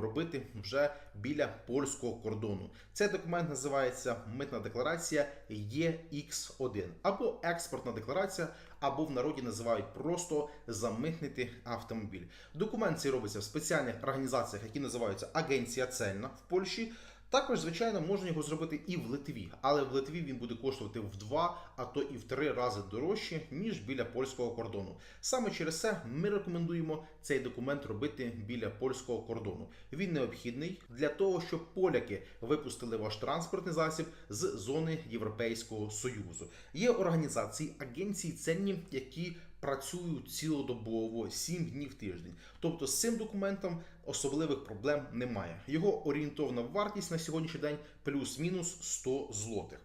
робити вже біля польського кордону. Цей документ називається митна декларація ex 1 або експортна декларація, або в народі називають просто замитнити автомобіль. Документ цей робиться в спеціальних організаціях, які називаються Агенція Цельна в Польщі. Також, звичайно, можна його зробити і в Литві, але в Литві він буде коштувати в два, а то і в три рази дорожче, ніж біля польського кордону. Саме через це ми рекомендуємо цей документ робити біля польського кордону. Він необхідний для того, щоб поляки випустили ваш транспортний засіб з зони Європейського Союзу. Є організації, агенції ценні, які працюють цілодобово 7 днів в тиждень. Тобто з цим документом особливих проблем немає. Його орієнтовна вартість на сьогоднішній день плюс-мінус 100 злотих.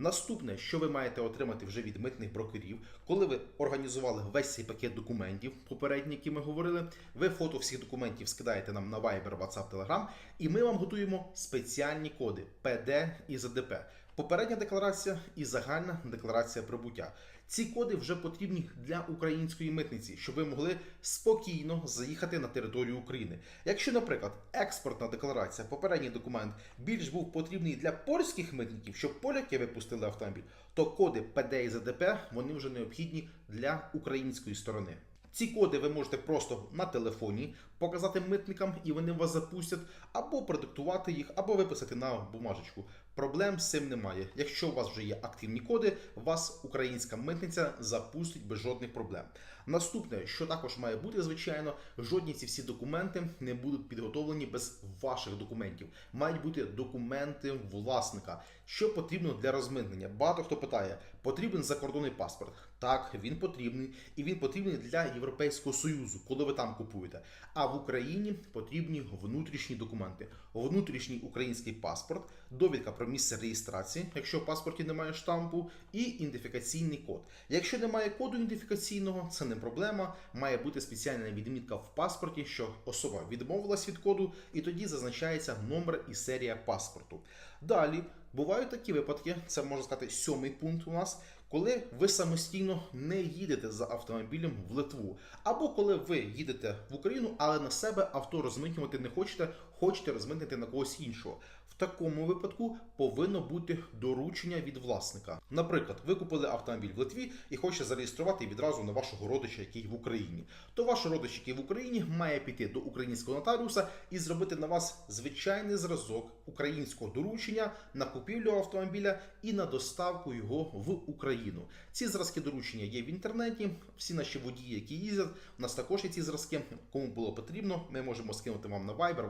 Наступне, що ви маєте отримати вже від митних брокерів, коли ви організували весь цей пакет документів, попередні, які ми говорили, ви фото всіх документів скидаєте нам на Viber, WhatsApp, Telegram, і ми вам готуємо спеціальні коди PD і ЗДП. Попередня декларація і загальна декларація прибуття. Ці коди вже потрібні для української митниці, щоб ви могли спокійно заїхати на територію України. Якщо, наприклад, експортна декларація, попередній документ більш був потрібний для польських митників, щоб поляки випустили автомобіль, то коди ПД і ЗДП вони вже необхідні для української сторони. Ці коди ви можете просто на телефоні показати митникам, і вони вас запустять, або продиктувати їх, або виписати на бумажечку. Проблем з цим немає. Якщо у вас вже є активні коди, вас українська митниця запустить без жодних проблем. Наступне, що також має бути, звичайно, жодні ці всі документи не будуть підготовлені без ваших документів. Мають бути документи власника. Що потрібно для розмитнення? Багато хто питає: потрібен закордонний паспорт. Так, він потрібний, і він потрібний для Європейського Союзу, коли ви там купуєте. А в Україні потрібні внутрішні документи: внутрішній український паспорт, довідка про місце реєстрації, якщо в паспорті немає штампу, і ідентифікаційний код. Якщо немає коду ідентифікаційного, це не проблема. Має бути спеціальна відмітка в паспорті, що особа відмовилась від коду, і тоді зазначається номер і серія паспорту. Далі бувають такі випадки, це можна сказати сьомий пункт у нас. Коли ви самостійно не їдете за автомобілем в Литву, або коли ви їдете в Україну, але на себе авто розмитнювати не хочете, хочете розмитнити на когось іншого. В такому випадку повинно бути доручення від власника. Наприклад, ви купили автомобіль в Литві і хочете зареєструвати відразу на вашого родича, який в Україні. То ваш родич, який в Україні, має піти до українського нотаріуса і зробити на вас звичайний зразок українського доручення на купівлю автомобіля і на доставку його в Україну. Ці зразки доручення є в інтернеті. Всі наші водії, які їздять, у нас також є ці зразки. Кому було потрібно, ми можемо скинути вам на Viber,